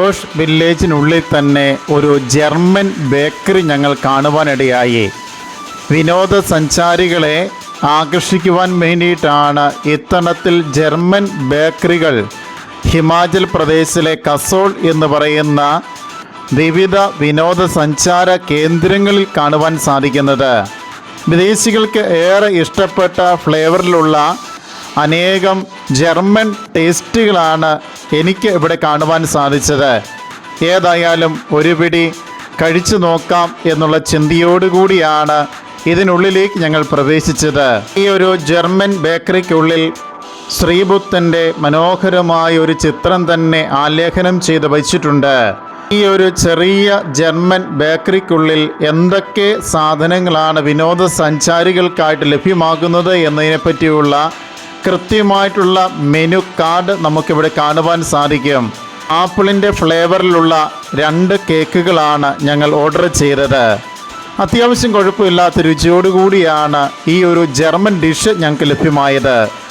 Josh വില്ലേജിനുള്ളിൽ തന്നെ ഒരു German bakery ഞങ്ങൾ കാണുവാനിടയായി. വിനോദസഞ്ചാരികളെ ആകർഷിക്കുവാൻ വേണ്ടിയിട്ടാണ് ഇത്തണത്തിൽ ജർമ്മൻ ബേക്കറികൾ. ഹിമാചൽ പ്രദേശിലെ കസോൾ എന്ന് പറയുന്ന വിവിധ വിനോദസഞ്ചാര കേന്ദ്രങ്ങളിൽ കാണുവാൻ സാധിക്കുന്നത്. വിദേശികൾക്ക് ഏറെ ഇഷ്ടപ്പെട്ട ഫ്ലേവറിലുള്ള അനേകം ജർമ്മൻ ടേസ്റ്റുകളാണ് എനിക്ക് ഇവിടെ കാണുവാൻ സാധിച്ചത്. ഏതായാലും ഒരു പിടി കഴിച്ചു നോക്കാം എന്നുള്ള ചിന്തയോടുകൂടിയാണ് ഇതിനുള്ളിലേക്ക് ഞങ്ങൾ പ്രവേശിച്ചത്. ഈ ഒരു ജർമ്മൻ ബേക്കറിക്കുള്ളിൽ ശ്രീബുദ്ധന്റെ മനോഹരമായ ഒരു ചിത്രം തന്നെ ആലേഖനം ചെയ്ത് വച്ചിട്ടുണ്ട്. ഈ ഒരു ചെറിയ ജർമ്മൻ ബേക്കറിക്കുള്ളിൽ എന്തൊക്കെ സാധനങ്ങളാണ് വിനോദസഞ്ചാരികൾക്കായിട്ട് ലഭ്യമാകുന്നത് എന്നതിനെ പറ്റിയുള്ള കൃത്യമായിട്ടുള്ള മെനു കാർഡ് നമുക്കിവിടെ കാണുവാൻ സാധിക്കും. ആപ്പിളിന്റെ ഫ്ലേവറിലുള്ള രണ്ട് കേക്കുകളാണ് ഞങ്ങൾ ഓർഡർ ചെയ്തത്. അത്യാവശ്യം കുഴപ്പമില്ലാത്ത രുചിയോടുകൂടിയാണ് ഈ ഒരു ജർമ്മൻ ഡിഷ് ഞങ്ങൾക്ക് ലഭ്യമായത്.